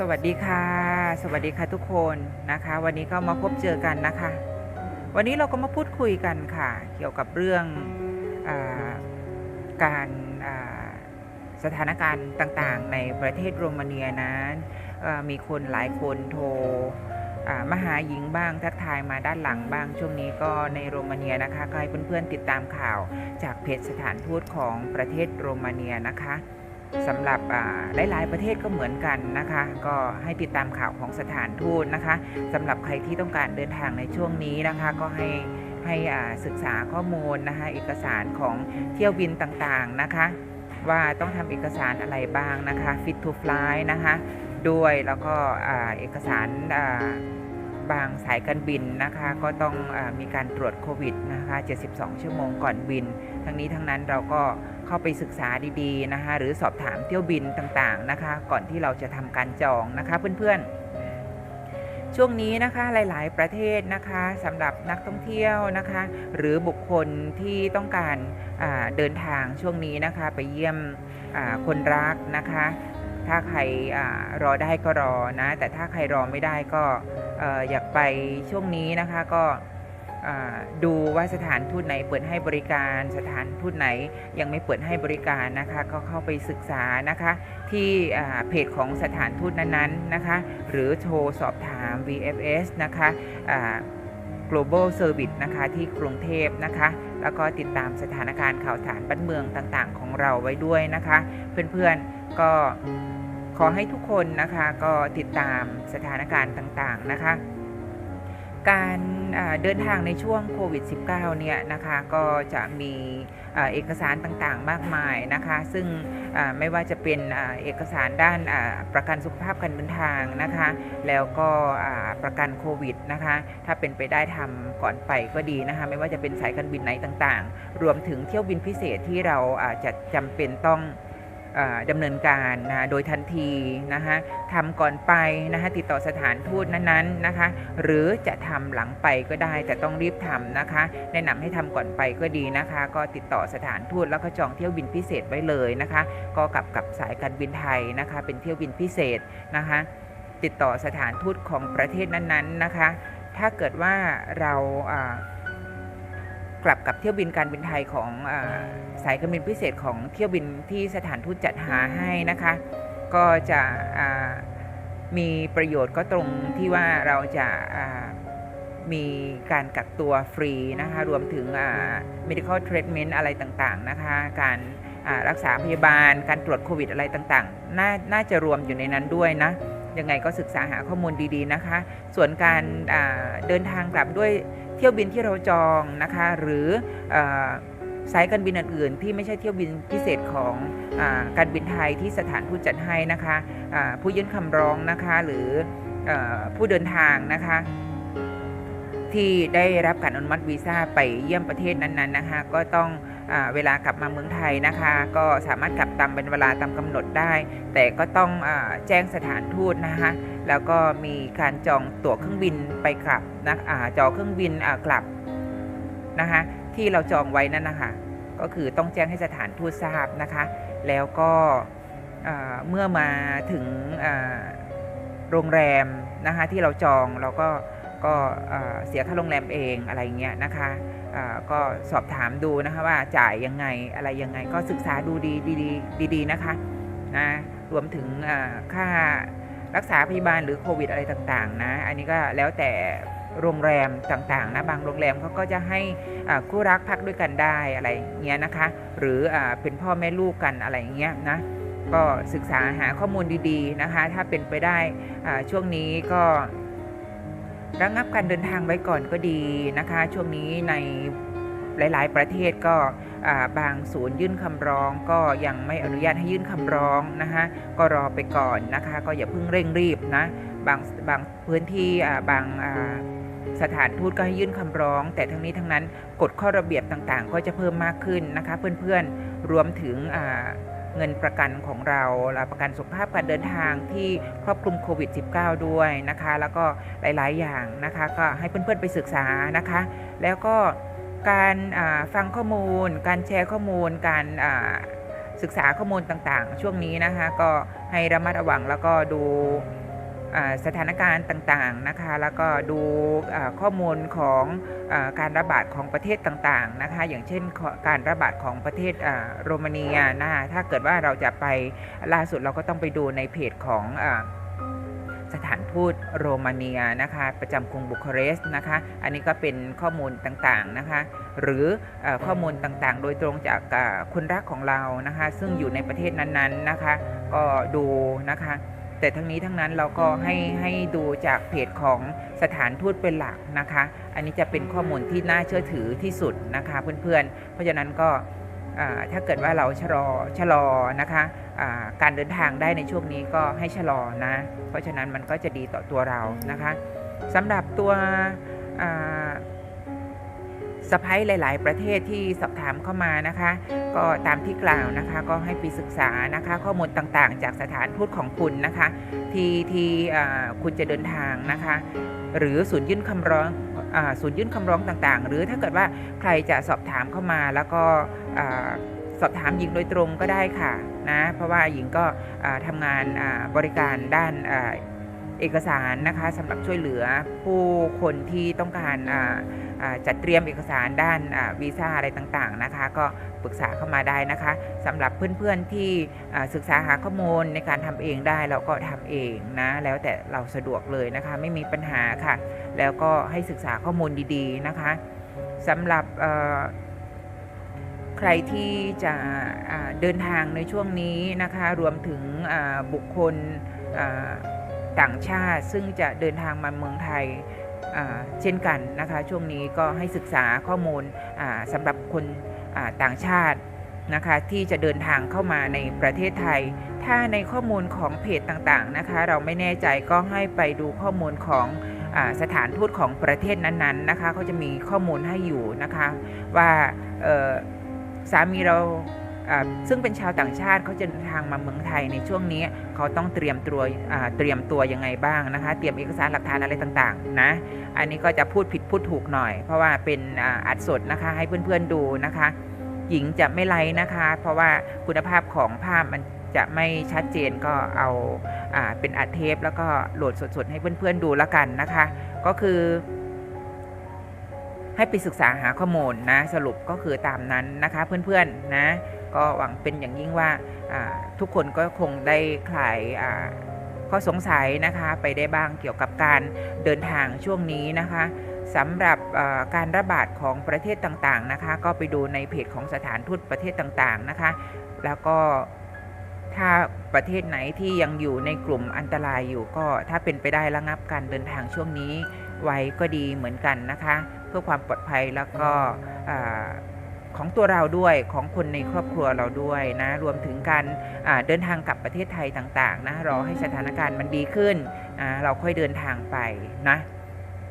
สวัสดีค่ะ สวัสดีค่ะทุกคนนะคะ วันนี้ก็มาพบเจอกันนะคะ วันนี้เราก็มาพูดคุยกันค่ะ เกี่ยวกับเรื่องอการสถานการณ์ต่างๆ ในประเทศโรมาเนียนั้นมีคนหลายคนโทรมาหาหญิงบ้างทักทายมาด้านหลังบ้างช่วงนี้ก็ในโรมาเนียนะคะก็ให้เพื่อนๆติดตามข่าวจากเพจสถานทูตของประเทศโรมาเนียนะคะ สำหรับหลายๆประเทศก็เหมือนกันนะคะ ก็ให้ติดตามข่าวของสถานทูตนะคะสำหรับใครที่ต้องการเดินทางในช่วงนี้นะคะ ก็ให้ให้ศึกษาข้อมูลนะคะเอกสารของเที่ยวบินต่างๆนะคะ ว่าต้องทำเอกสารอะไรบ้างนะคะ fit to fly นะคะด้วยแล้วก็เอกสารบางสายการบินนะคะ ก็ต้องอมีการตรวจโควิดนะคะ 72 ชั่วโมงก่อนบิน ทั้งนี้ทั้งนั้นเราก็ เข้าไปศึกษาดีๆนะคะ หรือสอบถามเที่ยวบินต่างๆนะคะ ก่อนที่เราจะทำการจองนะคะเพื่อนๆ ช่วงนี้นะคะหลายๆประเทศนะคะสำหรับนักท่องเที่ยวนะคะ หรือบุคคลที่ต้องการาเดินทางช่วงนี้นะคะไปเยี่ยมคนรักนะคะถ้าใครอรอได้ก็รอนะ แต่ถ้าใครรอไม่ได้ก็ออยากไปช่วงนี้นะคะก็ ดูว่าสถานทูตไหนเปิดให้บริการ สถานทูตไหนยังไม่เปิดให้บริการนะคะก็เข้าไปศึกษานะคะ ที่เพจของสถานทูตนั้นๆนะคะ หรือโทรสอบถาม VFS นะคะอ่า global service นะคะที่กรุงเทพนะคะ แล้วก็ติดตามสถานการณ์ข่าวสารบ้านเมืองต่างๆ ของเราไว้ด้วยนะคะ เพื่อนๆก็ขอให้ทุกคนนะคะก็ติดตามสถานการณ์ต่างๆนะคะ การเดินทางในช่วงโควิด -19 เนี่ยนะคะก็จะมีเอกสารต่างๆมากมายนะคะซึ่งไม่ว่าจะเป็นเอกสารด้านประกันสุขภาพการเดินทางนะคะแล้วก็ประกันโควิดนะคะถ้าเป็นไปได้ทำก่อนไปก็ดีนะคะไม่ว่าจะเป็นสายการบินไหนต่างๆ รวมถึงเที่ยวบินพิเศษที่เราจะจำเป็นต้อง ดำเนินการนะโดยทันทีนะคะทำก่อนไปนะคะติดต่อสถานทูตนั้นๆนะคะ หรือจะทำหลังไปก็ได้แต่ต้องรีบทำนะคะ แนะนำให้ทำก่อนไปก็ดีนะคะ ก็ติดต่อสถานทูตแล้วก็จองเที่ยวบินพิเศษไว้เลยนะคะ ก็กับกับสายการบินไทยนะคะ เป็นเที่ยวบินพิเศษนะคะ ติดต่อสถานทูตของประเทศนั้นๆนะคะ ถ้าเกิดว่าเราา กลับกับเที่ยวบินการบินไทยของอาสายการบินพิเศษของเที่ยวบินที่สถานทูตจัดหาให้นะคะ ก็จะอ่ามีประโยชน์ก็ตรงที่ว่าเราจะอ่ามีการกักตัวฟรีนะคะ รวมถึงอ่า medical treatment อะไรต่างๆนะคะ การอ่ารักษาพยาบาล การตรวจโควิดอะไรต่างๆน่าน่าจะรวมอยู่ในนั้นด้วยนะ ยังไงก็ศึกษาหาข้อมูลดีๆนะคะ ส่วนการอ่าเดินทางกลับด้วย เที่ยวบินที่เราจองนะคะ หรืออสายการบินอื่นๆ ที่ไม่ใช่เที่ยวบินพิเศษของอการบินไทยที่สถานทูตจัดให้นะคะผู้ยื่นคำร้องนะคะหรืออผู้เดินทางนะคะ ที่ได้รับการอนุมัติวีซ่าไปเยี่ยมประเทศนั้นๆนะคะ ก็ต้อง เวลากลับมาเมืองไทยนะคะ ก็สามารถกลับตามเป็นเวลาตามกำหนดได้ แต่ก็ต้องอแจ้งสถานทูตนะคะ แล้วก็มีการจองตั๋วเครื่องบินไปกลับนะอาจองเครื่องบินกลับนะคะที่เราจองไว้นั่นนะคะก็คือต้องแจ้งให้สถานทูตทราบนะคะ แล้วก็เมื่อมาถึงโรงแรมนะคะที่เราจองเราก็ ก็เสียค่าโรงแรมเองอะไรเงี้ยนะคะก็สอบถามดูนะคะว่าจ่ายยังไงอะไรยังไงก็ศึกษาดูดีดีดีๆนะคะนะรวมถึงค่ารักษาพยาบาลหรือโควิดอะไรต่างๆนะอันนี้ก็แล้วแต่โรงแรมต่างๆนะบางโรงแรมเขาก็จะให้คู่รักพักด้วยกันได้อะไรเงี้ยนะคะ หรืออเป็นพ่อแม่ลูกกันอะไรเงี้ยนะก็ศึกษาหาข้อมูลดีๆนะคะ ถ้าเป็นไปได้ช่วงนี้ก็ ระงับการเดินทางไว้ก่อนก็ดีนะคะ ช่วงนี้ในหลาย ๆ ประเทศก็บางศูนย์ยื่นคำร้องก็ยังไม่อนุญาตให้ยื่นคำร้องนะคะก็รอไปก่อนนะคะ ก็อย่าเพิ่งเร่งรีบนะบางบางพื้นที่บางสถานทูตก็ให้ยื่นคำร้อง แต่ทั้งนี้ทั้งนั้นกฎข้อระเบียบต่างๆ ก็จะเพิ่มมากขึ้นนะคะ เพื่อนๆรวมถึง เงินประกันของเราและประกันสุขภาพการเดินทางที่ครอบคลุมโควิด -19 ด้วยนะคะ แล้วก็หลาย ๆ อย่างนะคะ ก็ให้เพื่อน ๆ ไปศึกษานะคะ แล้วก็การฟังข้อมูล การแชร์ข้อมูล การศึกษาข้อมูลต่าง ๆ ช่วงนี้นะคะ ก็ให้ระมัดระวังแล้วก็ดู สถานการณ์ต่างๆนะคะแล้วก็ดูข้อมูลของอการระบาดของประเทศต่างๆนะคะอย่างเช่นการระบาดของประเทศโรมาเนียนะคะถ้าเกิดว่าเราจะไปล่าสุดเราก็ต้องไปดูในเพจของอสถานทูตโรมาเนียนะคะประจำกรุงบุคาเรสต์นะคะอันนี้ก็เป็นข้อมูลต่างๆนะคะหรืออข้อมูลต่างๆ โดยตรงจากอ่าคนรักของเรานะคะซึ่งอยู่ในประเทศนั้นๆนะคะก็ดูนะคะ แต่ทั้งนี้ทั้งนั้นเราก็ให้ให้ดูจากเพจของสถานทูตเป็นหลักนะคะ อันนี้จะเป็นข้อมูลที่น่าเชื่อถือที่สุดนะคะเพื่อนๆ เพราะฉะนั้นก็ถ้าเกิดว่าเราชะลอชะลอนะคะการเดินทางได้ในช่วงนี้ก็ให้ชะลอนะ เพราะฉะนั้นมันก็จะดีต่อตัวเรานะคะสำหรับตัว สะพ้ยหลาย ๆ ประเทศที่สอบถามเข้ามานะคะ ก็ตามที่กล่าวนะคะ ก็ให้ไปศึกษานะคะ ข้อมูลต่างๆ จากสถานทูตของคุณนะคะ ที่ที่คุณจะเดินทางนะคะ หรือศูนย์ยื่นคำร้องศูนย์ยื่นคำร้องต่างๆ หรือถ้าเกิดว่าใครจะสอบถามเข้ามาแล้วก็สอบถามหญิงโดยตรงก็ได้ค่ะนะเพราะว่าหญิงก็ทำงานบริการด้านเอกสารนะคะสำหรับช่วยเหลือผู้คนที่ต้องการ จัดเตรียมเอกสารด้านวีซ่าอะไรต่างๆนะคะ ก็ปรึกษาเข้ามาได้นะคะสำหรับเพื่อนๆที่ศึกษาหาข้อมูลในการทำเองได้เราก็ทำเองนะแล้วแต่เราสะดวกเลยนะคะ ไม่มีปัญหาค่ะ แล้วก็ให้ศึกษาข้อมูลดีๆนะคะสำหรับใครที่จะเดินทางในช่วงนี้นะคะ รวมถึงบุคคลต่างชาติ ซึ่งจะเดินทางมาเมืองไทย เช่นกันนะคะช่วงนี้ก็ให้ศึกษาข้อมูลสำหรับคนต่างชาตินะคะที่จะเดินทางเข้ามาในประเทศไทย ถ้าในข้อมูลของเพจต่างๆนะคะ เราไม่แน่ใจก็ให้ไปดูข้อมูลของอสถานทูตของประเทศนั้นๆนะคะเขาจะมีข้อมูลให้อยู่นะคะว่าสามีเรา ซึ่งเป็นชาวต่างชาติเขาจะเดินทางมาเมืองไทยในช่วงนี้เขาต้องเตรียมตัวเตรียมตัวยังไงบ้างนะคะ เตรียมเอกสารหลักฐานอะไรต่างๆนะอันนี้ก็จะพูดผิดพูดถูกหน่อย เพราะว่าเป็นอัดสดนะคะให้เพื่อนๆดูนะคะ หญิงจะไม่ไลนะคะ เพราะว่าคุณภาพของภาพมันจะไม่ชัดเจนก็เอาอาเป็นอัดเทป แล้วก็โหลดสดๆให้เพื่อนๆดูแล้วกันนะคะ ก็คือ ให้ไปศึกษาหาข้อมูลนะสรุปก็คือตามนั้นนะคะเพื่อนๆนะก็หวังเป็นอย่างยิ่งว่าทุกคนก็คงได้คลายข้อสงสัยนะคะไปได้บ้างเกี่ยวกับการเดินทางช่วงนี้นะคะสำหรับการระบาดของประเทศต่างๆนะคะ ก็ไปดูในเพจของสถานทูตประเทศต่างๆนะคะ แล้วก็ถ้าประเทศไหนที่ยังอยู่ในกลุ่มอันตรายอยู่ก็ถ้าเป็นไปได้ระงับการเดินทางช่วงนี้ไว้ก็ดีเหมือนกันนะคะ พื่อความปลอดภัยแล้วก็อ่าของตัวเราด้วยของคนในครอบครัวเราด้วยนะรวมถึงการอ่าเดินทางกลับประเทศไทยต่างๆนะรอให้สถานการณ์มันดีขึ้นอ่าเราค่อยเดินทางไปนะ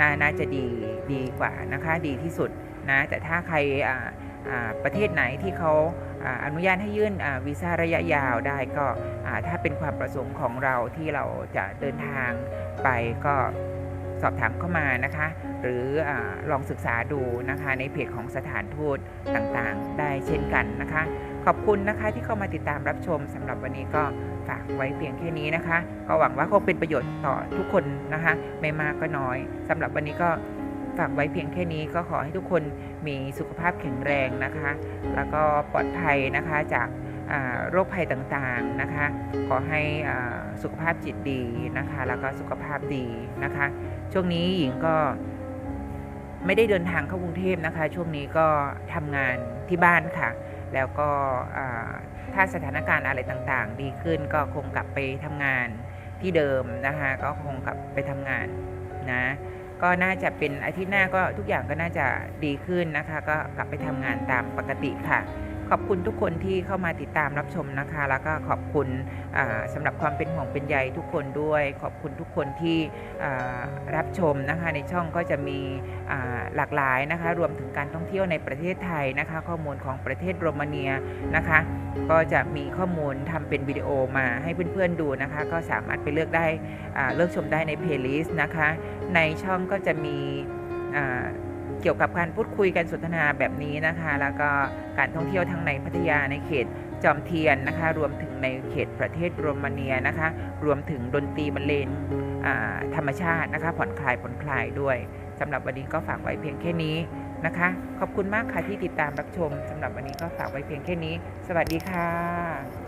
นาน่าจะดีดีกว่านะคะดีที่สุดนะแต่ถ้าใครอ่าอ่าประเทศไหนที่เขาอ่าอนุญาตให้ยื่นอ่าวีซ่าระยะยาวได้ก็อ่าถ้าเป็นความประสงค์ของเราที่เราจะเดินทางไปก็ สอบถามเข้ามานะคะ หรืออลองศึกษาดูนะคะในเพจของสถานทูตต่างๆ ได้เช่นกันนะคะ ขอบคุณนะคะที่เข้ามาติดตามรับชมสำหรับวันนี้ก็ฝากไว้เพียงแค่นี้นะคะ ก็หวังว่าคงเป็นประโยชน์ต่อทุกคนนะคะ ไม่มากก็น้อยสำหรับวันนี้ก็ฝากไว้เพียงแค่นี้ก็ขอให้ทุกคนมีสุขภาพแข็งแรงนะคะ แล้วก็ปลอดภัยนะคะจาก โรคภัยต่างๆนะคะ ขอให้อ่าสุขภาพจิตดีนะคะ แล้วก็สุขภาพดีนะคะ ช่วงนี้หญิงก็ไม่ได้เดินทางเข้ากรุงเทพนะคะ ช่วงนี้ก็ทำงานที่บ้านค่ะ แล้วก็ถ้าสถานการณ์อะไรต่างๆ ดีขึ้นก็คงกลับไปทำงานที่เดิมนะคะ ก็คงกลับไปทำงานนะก็น่าจะเป็นอาทิตย์หน้าก็ทุกอย่างก็น่าจะดีขึ้นนะคะ ก็กลับไปทำงานตามปกติค่ะ ขอบคุณทุกคนที่เข้ามาติดตามรับชมนะคะ แล้วก็ขอบคุณอ่าสำหรับความเป็นห่วงเป็นใยทุกคนด้วย ขอบคุณทุกคนที่รับชมนะคะ ในช่องก็จะมีหลากหลายนะคะ รวมถึงการท่องเที่ยวในประเทศไทยนะคะ ข้อมูลของประเทศโรมาเนียนะคะ ก็จะมีข้อมูลทำเป็นวิดีโอมาให้เพื่อนๆดูนะคะ ก็สามารถไปเลือกได้เลือกชมได้ในเพลย์ลิสต์นะคะ ในช่องก็จะมีอ่า เกี่ยวกับการพูดคุยกันสนทนาแบบนี้นะคะ แล้วก็การท่องเที่ยวทั้งในพัทยาในเขตจอมเทียนนะคะ รวมถึงในเขตประเทศโรมาเนียนะคะ รวมถึงดนตรีบรรเลงอ่าธรรมชาตินะคะ ผ่อนคลายผ่อนคลายด้วยสำหรับวันนี้ก็ฝากไว้เพียงแค่นี้นะคะ ขอบคุณมากค่ะที่ติดตามรับชมสำหรับวันนี้ก็ฝากไว้เพียงแค่นี้ สวัสดีค่ะ